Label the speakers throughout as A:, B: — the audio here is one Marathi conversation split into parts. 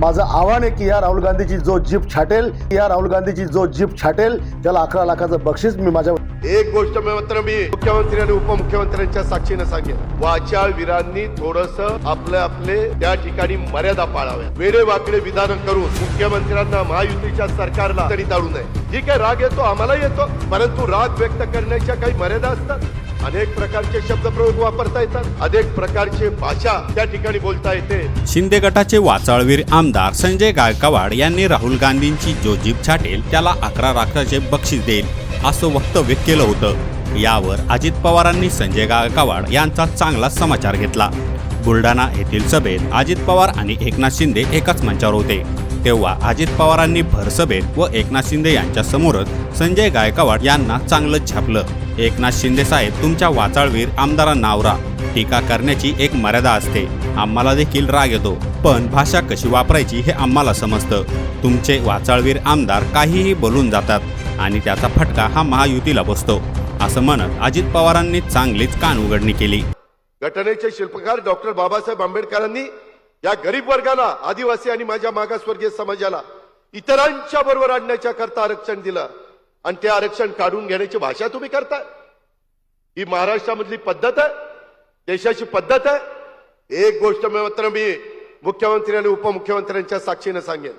A: माझं आव्हान आहे की या राहुल गांधीची जो जीप छाटेल या राहुल गांधीची जो जीप छाटेल त्याला अकरा लाखाचं बक्षीस मी माझ्या
B: एक गोष्ट मात्र मी मुख्यमंत्री आणि उपमुख्यमंत्र्यांच्या साक्षीने सांगेल वाचा वीरांनी थोडस आपले आपले त्या ठिकाणी मर्यादा पाळाव्या वेडे वाकडे विधान करून मुख्यमंत्र्यांना महायुतीच्या सरकारला तरी टाळू नये. ठीक आहे राग येतो आम्हाला येतो परंतु राग व्यक्त करण्याच्या काही मर्यादा असतात. अनेक प्रकारचे शब्दप्रयोग वापरता येतात. अनेक प्रकारचे भाषा त्या ठिकाणी बोलता येते.
C: शिंदे गटाचे वाचाळवीर आमदार संजय गायकवाड यांनी राहुल गांधींची जो जीप छाटेल त्याला अकरा लाखाचे बक्षीस देईल असं वक्तव्य केलं होतं. यावर अजित पवारांनी संजय गायकवाड यांचा चांगला समाचार घेतला. बुलढाणा येथील सभेत अजित पवार आणि एकनाथ शिंदे एकाच मंचावर होते. तेव्हा अजित पवारांनी भरसभेत व एकनाथ शिंदे यांच्या समोरच संजय गायकवाड यांना चांगलंच छापलं. एकनाथ शिंदे साहेब तुमच्या वाचाळवीर आमदारांना आवरा टीका करण्याची एक मर्यादा असते. आम्हाला देखील राग येतो. पण भाषा कशी वापरायची हे आम्हाला समजतं. तुमचे वाचाळवीर आमदार काहीही बोलून जातात आणि त्याचा फटका हा महायुतीला बसतो. असं म्हणत अजित पवारांनी चांगलीच कान उघडणी केली.
B: घटनेचे शिल्पकार डॉक्टर बाबासाहेब आंबेडकरांनी या गरीब वर्गाला आदिवासी आणि माझ्या मागासवर्गीय समाजाला इतरांच्या बरोबर आणण्याच्या करता आरक्षण दिलं. आणि ते आरक्षण काढून घेण्याची भाषा तुम्ही करताय. ही महाराष्ट्रामधली पद्धत आहे देशाची पद्धत आहे. एक गोष्ट मात्र मी मुख्यमंत्री आणि उपमुख्यमंत्र्यांच्या साक्षीने सांगेन.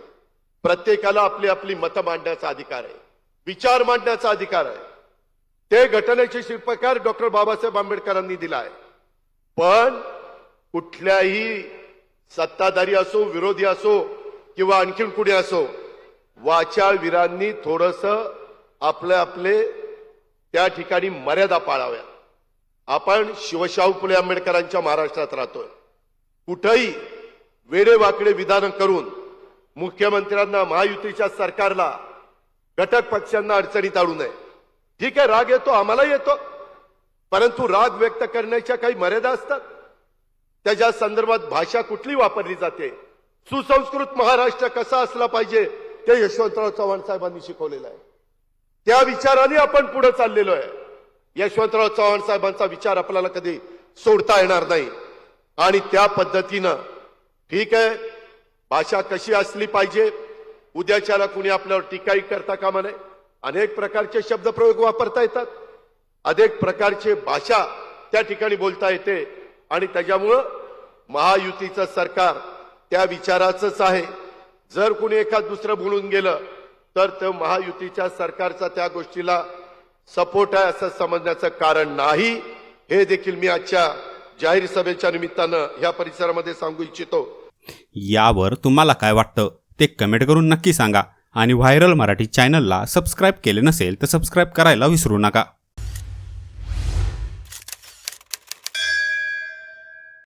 B: प्रत्येकाला आपली आपली मतं मांडण्याचा अधिकार आहे विचार मांडण्याचा अधिकार आहे. ते घटनेचे शिल्पकार डॉक्टर बाबासाहेब आंबेडकरांनी दिला आहे पण कुठल्याही सत्ताधारी असो विरोधी असो किंवा आणखीन कुणी असो वाचाळवीरांनी थोडंसं आपले आपले त्या ठिकाणी मर्यादा पाळाव्या आपण शिवशाहू फुले आंबेडकरांच्या महाराष्ट्रात राहतोय. कुठंही वेडेवाकडे विधान करून मुख्यमंत्र्यांना महायुतीच्या सरकारला घटक पक्षांना अडचणीत आणू नये. ठीक आहे राग येतो आम्हाला येतो. परंतु राग व्यक्त करण्याच्या काही मर्यादा असतात. त्याच्या संदर्भात भाषा कुठली वापरली जाते? सुसंस्कृत महाराष्ट्र कसा असला पाहिजे? ते यशवंतराव चव्हाण साहेबांनी शिकवलेलं आहे. त्या विचाराने आपण पुढे चाललेलो आहे. यशवंतराव चव्हाण साहेबांचा विचार आपल्याला कधी सोडता येणार नाही. आणि त्या पद्धतीनं ठीक आहे भाषा कशी असली पाहिजे उद्याच्याला कुणी आपल्यावर टीकाही करता कामा नये. अनेक प्रकारचे शब्दप्रयोग वापरता येतात. अनेक प्रकारचे भाषा त्या ठिकाणी बोलता येते. आणि त्याच्यामुळं महायुतीचं सरकार त्या विचाराचंच आहे. जर कुणी एखाद दुसरं बोलून गेलं तर तो महायुतीच्या सरकारचा त्या गोष्टीला सपोर्ट आहे असं समजण्याचं कारण नाही. हे देखील मी आजच्या जाहीर सभेच्या निमित्तानं ह्या परिसरामध्ये सांगू इच्छितो.
C: यावर तुम्हाला काय वाटतं? ते कमेंट करून नक्की सांगा. आणि व्हायरल मराठी चॅनलला सबस्क्राईब केले नसेल तर सबस्क्राईब करायला विसरू नका.